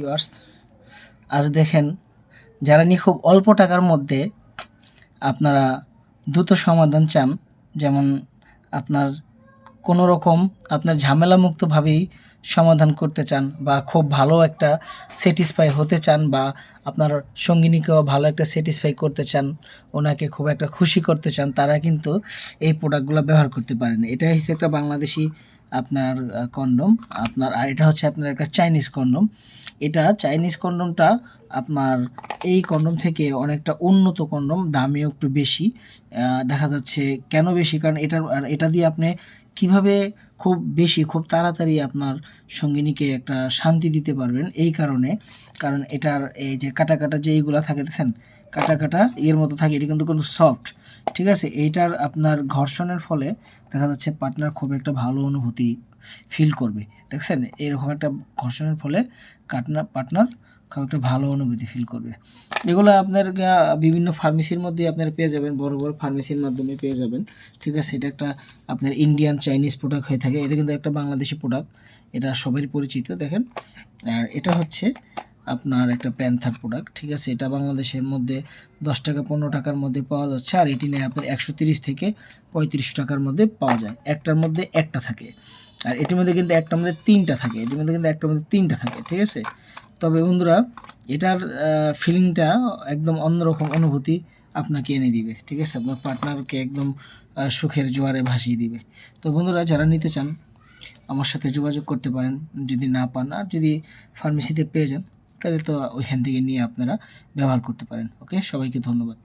Viewers আজ দেখেন, যারা নিয়ে খুব অল্প টাকার মধ্যে আপনারা দ্রুত সমাধান চান, যেমন আপনার কোনো রকম আপনার ঝামেলামুক্তভাবেই সমাধান করতে চান বা খুব ভালো একটা স্যাটিসফাই হতে চান বা আপনার সঙ্গিনীকেও ভালো একটা স্যাটিসফাই করতে চান, ওনাকে খুব একটা খুশি করতে চান, তারা কিন্তু এই প্রোডাক্টগুলো ব্যবহার করতে পারেন। এটা হচ্ছে একটা বাংলাদেশি আপনার কন্ডম, আপনার, আর এটা হচ্ছে আপনার একটা চাইনিজ কন্ডম। এটা চাইনিজ কন্ডমটা আপনার এই কন্ডম থেকে অনেকটা উন্নত কন্ডম, দামেও একটু বেশি। দেখা যাচ্ছে কেন বেশি? কারণ এটার এটা দিয়ে আপনি কীভাবে খুব বেশি, খুব তাড়াতাড়ি আপনার সঙ্গিনীকে একটা শান্তি দিতে পারবেন এই কারণে। কারণ এটার এই যে কাটা কাটা যে এইগুলা থাকে, দেখছেন? কাটা কাটা এর মতো থাকে, এটা কিন্তু কোনো সফট ঠিক আছে? এইটার আপনার ঘর্ষণের ফলে দেখা যাচ্ছে পার্টনার খুব একটা ভালো অনুভূতি ফিল করবে, দেখছেন? এরকম একটা ঘর্ষণের ফলে কাটনার পার্টনার খুব একটা ভালো অনুভূতি ফিল করবে। এগুলো আপনার বিভিন্ন ফার্মেসির মধ্যে আপনারা পেয়ে যাবেন, বড় বড় ফার্মেসির মাধ্যমে পেয়ে যাবেন, ঠিক আছে? এটা একটা আপনার ইন্ডিয়ান চাইনিজ প্রোডাক্ট হয়ে থাকে, এটা কিন্তু একটা বাংলাদেশি প্রোডাক্ট এটা সবারই পরিচিত, দেখেন? আর এটা হচ্ছে আপনার একটা প্যান্থার প্রোডাক্ট ঠিক আছে? এটা বাংলাদেশের মধ্যে দশ টাকা, পনেরো টাকার মধ্যে পাওয়া যাচ্ছে, আর এটি নিয়ে আপনার একশো তিরিশ থেকে পঁয়ত্রিশ টাকার মধ্যে পাওয়া যায়। একটার মধ্যে একটা থাকে, আর এটির মধ্যে কিন্তু একটার মধ্যে তিনটা থাকে, এটির মধ্যে কিন্তু একটার মধ্যে তিনটা থাকে, ঠিক আছে? তবে বন্ধুরা, এটার ফিলিংটা একদম অন্যরকম অনুভূতি আপনাকে এনে দিবে, ঠিক আছে? আপনার পার্টনারকে একদম সুখের জোয়ারে ভাসিয়ে দিবে। তো বন্ধুরা, যারা নিতে চান, আমার সাথে যোগাযোগ করতে পারেন, যদি না পান, আর যদি ফার্মেসিতে পেয়ে যান তাহলে তো ওইখান থেকে নিয়ে আপনারা ব্যবহার করতে পারেন। ওকে সবাইকে ধন্যবাদ।